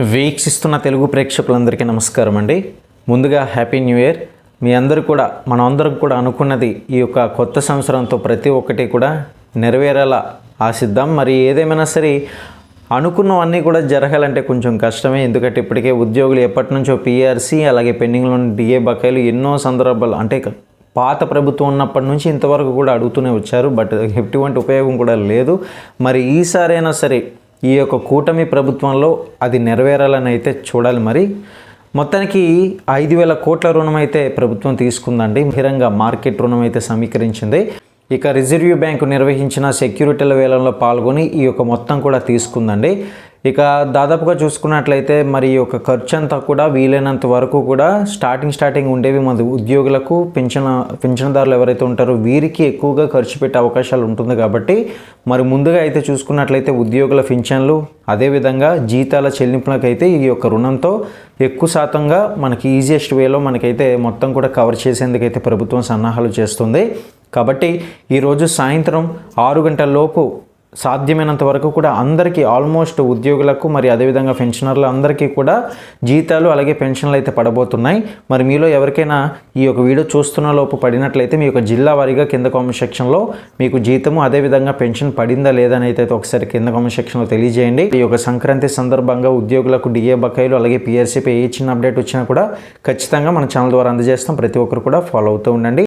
వీక్షిస్తున్న తెలుగు ప్రేక్షకులందరికీ నమస్కారం అండి. ముందుగా హ్యాపీ న్యూ ఇయర్. మీ అందరూ కూడా మన అందరికి కూడా అనుకున్నది ఈ యొక్క కొత్త సంవత్సరంతో ప్రతి ఒక్కటి కూడా నెరవేరేలా ఆశిద్దాం. మరి ఏదేమైనా సరే అనుకున్నవన్నీ కూడా జరగాలంటే కొంచెం కష్టమే. ఎందుకంటే ఇప్పటికే ఉద్యోగులు ఎప్పటి నుంచో పిఆర్సీ అలాగే పెండింగ్లో ఉన్న డిఏ బకాయిలు ఎన్నో సందర్భాలు అంటే పాత ప్రభుత్వం ఉన్నప్పటి నుంచి ఇంతవరకు కూడా అడుగుతూనే వచ్చారు. బట్ ఎటువంటి ఉపయోగం కూడా లేదు. మరి ఈసారైనా సరే ఈ యొక్క కూటమి ప్రభుత్వంలో అది నెరవేరాలని అయితే చూడాలి మరి. మొత్తానికి ఐదు వేల కోట్ల రుణం అయితే ప్రభుత్వం తీసుకుందండి. బహిరంగ మార్కెట్ రుణం అయితే సమీకరించింది. ఇక రిజర్వ్ బ్యాంకు నిర్వహించిన సెక్యూరిటీల వేలంలో పాల్గొని ఈ యొక్క మొత్తం కూడా తీసుకుందండి. ఇక దాదాపుగా చూసుకున్నట్లయితే మరి ఈ యొక్క ఖర్చు అంతా కూడా వీలైనంత వరకు కూడా స్టార్టింగ్ స్టార్టింగ్ ఉండేవి మన ఉద్యోగులకు పెన్షన్ పెన్షన్దారులు ఎవరైతే ఉంటారో వీరికి ఎక్కువగా ఖర్చు పెట్టే అవకాశాలు ఉంటుంది కాబట్టి మరి ముందుగా అయితే చూసుకున్నట్లయితే ఉద్యోగుల పింఛన్లు అదేవిధంగా జీతాల చెల్లింపులకైతే ఈ యొక్క రుణంతో ఎక్కువ శాతంగా మనకి ఈజియెస్ట్ వేలో మనకైతే మొత్తం కూడా కవర్ చేసేందుకైతే ప్రభుత్వం సన్నాహాలు చేస్తుంది. కాబట్టి ఈరోజు సాయంత్రం ఆరు గంటల లోపు సాధ్యమైనంత వరకు కూడా అందరికీ ఆల్మోస్ట్ ఉద్యోగులకు మరి అదేవిధంగా పెన్షనర్లు అందరికీ కూడా జీతాలు అలాగే పెన్షన్లు అయితే పడబోతున్నాయి. మరి మీలో ఎవరికైనా ఈ యొక్క వీడియో చూస్తున్న లోపు పడినట్లయితే మీ యొక్క జిల్లా వారీగా కింద కామెంట్ సెక్షన్లో మీకు జీతము అదేవిధంగా పెన్షన్ పడిందా లేదా అయితే ఒకసారి కింద కామెంట్ సెక్షన్లో తెలియజేయండి. ఈ యొక్క సంక్రాంతి సందర్భంగా ఉద్యోగులకు డిఏ బకాయిలు అలాగే పిఆర్సీపై ఏ చిన్న అప్డేట్ వచ్చినా కూడా ఖచ్చితంగా మన ఛానల్ ద్వారా అందజేస్తాం. ప్రతి ఒక్కరు కూడా ఫాలో అవుతూ ఉండండి.